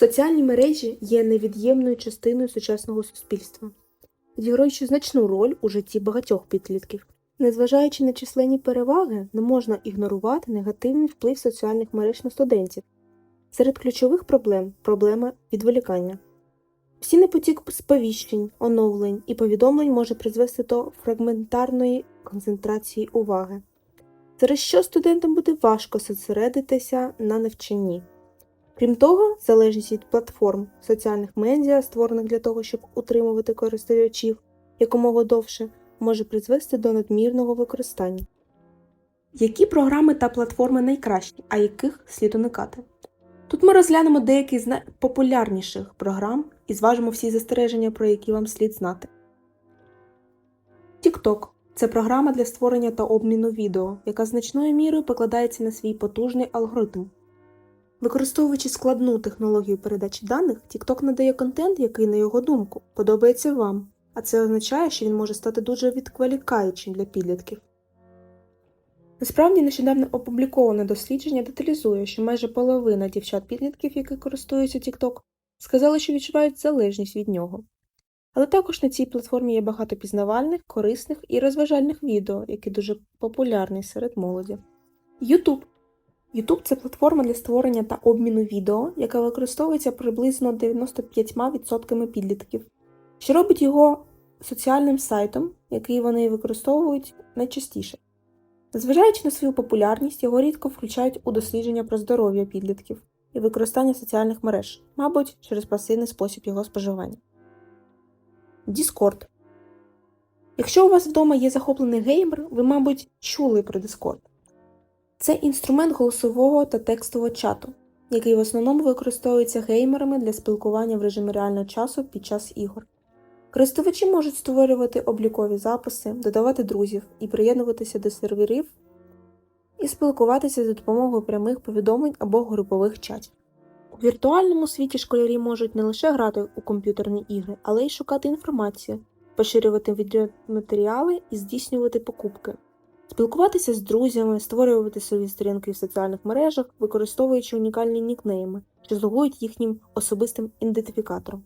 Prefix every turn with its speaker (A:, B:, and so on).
A: Соціальні мережі є невід'ємною частиною сучасного суспільства, відіграючи значну роль у житті багатьох підлітків. Незважаючи на численні переваги, не можна ігнорувати негативний вплив соціальних мереж на студентів. Серед ключових проблем проблема відволікання. Постійний потік сповіщень, оновлень і повідомлень може призвести до фрагментарної концентрації уваги, через що студентам буде важко зосередитися на навчанні. Крім того, залежність від платформ соціальних медіа, створених для того, щоб утримувати користувачів якомога довше, може призвести до надмірного використання. Які програми та платформи найкращі, а яких слід уникати? Тут ми розглянемо деякі з найпопулярніших програм і зважимо всі застереження, про які вам слід знати. TikTok – це програма для створення та обміну відео, яка значною мірою покладається на свій потужний алгоритм. Використовуючи складну технологію передачі даних, TikTok надає контент, який, на його думку, подобається вам, а це означає, що він може стати дуже відволікаючим для підлітків. Насправді, нещодавно опубліковане дослідження деталізує, що майже половина дівчат-підлітків, які користуються TikTok, сказали, що відчувають залежність від нього. Але також на цій платформі є багато пізнавальних, корисних і розважальних відео, які дуже популярні серед молоді. YouTube YouTube – це платформа для створення та обміну відео, яка використовується приблизно 95% підлітків, що робить його соціальним сайтом, який вони використовують найчастіше. Незважаючи на свою популярність, його рідко включають у дослідження про здоров'я підлітків і використання соціальних мереж, мабуть, через пасивний спосіб його споживання. Discord. Якщо у вас вдома є захоплений геймер, ви, мабуть, чули про Discord. Це інструмент голосового та текстового чату, який в основному використовується геймерами для спілкування в режимі реального часу під час ігор. Користувачі можуть створювати облікові записи, додавати друзів і приєднуватися до серверів і спілкуватися за допомогою прямих повідомлень або групових чатів. У віртуальному світі школярі можуть не лише грати у комп'ютерні ігри, але й шукати інформацію, поширювати відеоматеріали і здійснювати покупки. Спілкуватися з друзями, створювати свої сторінки в соціальних мережах, використовуючи унікальні нікнейми, що слугують їхнім особистим ідентифікатором.